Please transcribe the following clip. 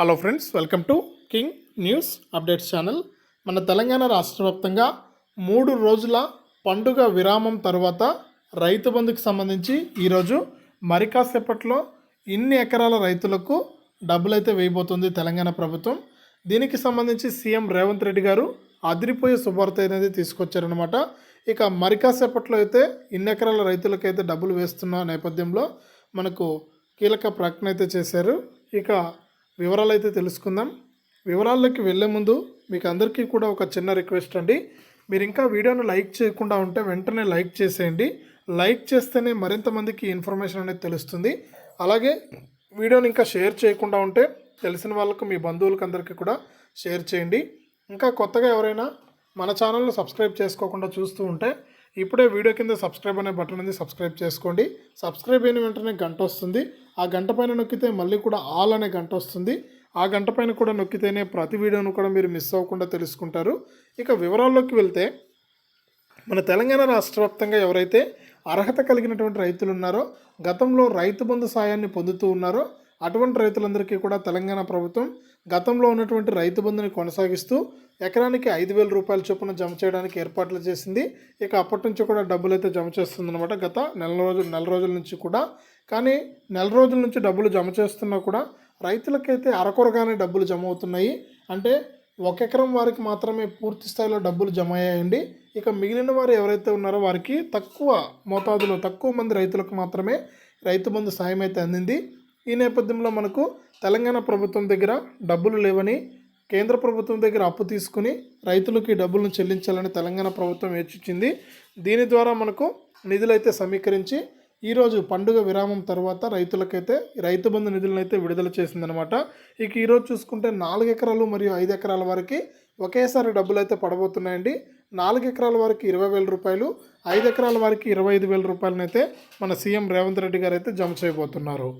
Hello friends welcome to king news updates channel మన తెలంగాణ రాష్ట్ర వ్యాప్తంగా మూడు రోజుల పండుగ విరామం తర్వాత రైతు బంధుకు సంబంధించి ఈరోజు మరి కాసేపట్లో ఇన్ని ఎకరాల రైతులకు డబ్బులైతే వేయబోతుంది తెలంగాణ ప్రభుత్వం. దీనికి సంబంధించి సీఎం రేవంత్ రెడ్డి గారు అదిరిపోయే శుభార్త అనేది తీసుకొచ్చారనమాట ఇక మరి కాసేపట్లో అయితే ఇన్ని ఎకరాల రైతులకైతే డబ్బులు వేస్తున్న నేపథ్యంలో మనకు కీలక ప్రకటన అయితే చేశారు. ఇక వివరాలు అయితే తెలుసుకుందాం. వివరాల్లోకి వెళ్ళే ముందు మీకు అందరికీ కూడా ఒక చిన్న రిక్వెస్ట్ అండి. మీరు ఇంకా వీడియోను లైక్ చేయకుండా ఉంటే వెంటనే లైక్ చేసేయండి. లైక్ చేస్తేనే మరింత మందికి ఇన్ఫర్మేషన్ అనేది తెలుస్తుంది. అలాగే వీడియోని ఇంకా షేర్ చేయకుండా ఉంటే తెలిసిన వాళ్ళకు మీ బంధువులకు అందరికీ కూడా షేర్ చేయండి. ఇంకా కొత్తగా ఎవరైనా మన ఛానల్ను సబ్స్క్రైబ్ చేసుకోకుండా చూస్తూ ఉంటే ఇప్పుడే వీడియో కింద సబ్స్క్రైబ్ అనే బటన్ ఉంది సబ్స్క్రైబ్ చేసుకోండి. సబ్స్క్రైబ్ అయిన వెంటనే గంట వస్తుంది. ఆ గంట పైన నొక్కితే మళ్ళీ కూడా ఆల్ అనే గంట వస్తుంది. ఆ గంట పైన కూడా నొక్కితేనే ప్రతి వీడియోను కూడా మీరు మిస్ అవ్వకుండా తెలుసుకుంటారు. ఇక వివరాల్లోకి వెళ్తే మన తెలంగాణ రాష్ట్ర వ్యాప్తంగా ఎవరైతే అర్హత కలిగినటువంటి రైతులు ఉన్నారో గతంలో రైతు బంధు సాయాన్ని పొందుతూ ఉన్నారో అటువంటి రైతులందరికీ కూడా తెలంగాణ ప్రభుత్వం గతంలో ఉన్నటువంటి రైతు బంధుని కొనసాగిస్తూ ఎకరానికి ఐదు వేల రూపాయల చొప్పున జమ చేయడానికి ఏర్పాట్లు చేసింది. ఇక అప్పటి నుంచి కూడా డబ్బులు అయితే జమ చేస్తుందన్నమాట. గత నెల రోజులు నెల రోజుల నుంచి కూడా. కానీ నెల రోజుల నుంచి డబ్బులు జమ చేస్తున్నా కూడా రైతులకైతే అరకొరగానే డబ్బులు జమ అవుతున్నాయి. అంటే ఒక ఎకరం వారికి మాత్రమే పూర్తి స్థాయిలో డబ్బులు జమ అయ్యాయండి. ఇక మిగిలిన వారు ఎవరైతే ఉన్నారో వారికి తక్కువ మోతాదులో తక్కువ మంది రైతులకు మాత్రమే రైతు బంధు సాయం అయితే అందింది. ఈ నేపథ్యంలో మనకు తెలంగాణ ప్రభుత్వం దగ్గర డబ్బులు లేవని కేంద్ర ప్రభుత్వం దగ్గర అప్పు తీసుకుని రైతులకు ఈ డబ్బులను చెల్లించాలని తెలంగాణ ప్రభుత్వం ఏర్చిచ్చింది దీని ద్వారా మనకు నిధులైతే సమీకరించి ఈరోజు పండుగ విరామం తర్వాత రైతులకైతే రైతు బంధు నిధులను అయితే విడుదల చేసిందనమాట. ఇక ఈరోజు చూసుకుంటే నాలుగు ఎకరాలు మరియు ఐదు ఎకరాల వరకు ఒకేసారి డబ్బులు అయితే పడబోతున్నాయండి. నాలుగు ఎకరాల వరకు ఇరవై వేల రూపాయలు ఐదు ఎకరాల వరకు ఇరవై ఐదు వేల రూపాయలనైతే మన సీఎం రేవంత్ రెడ్డి గారు అయితే జమ చేయబోతున్నారు.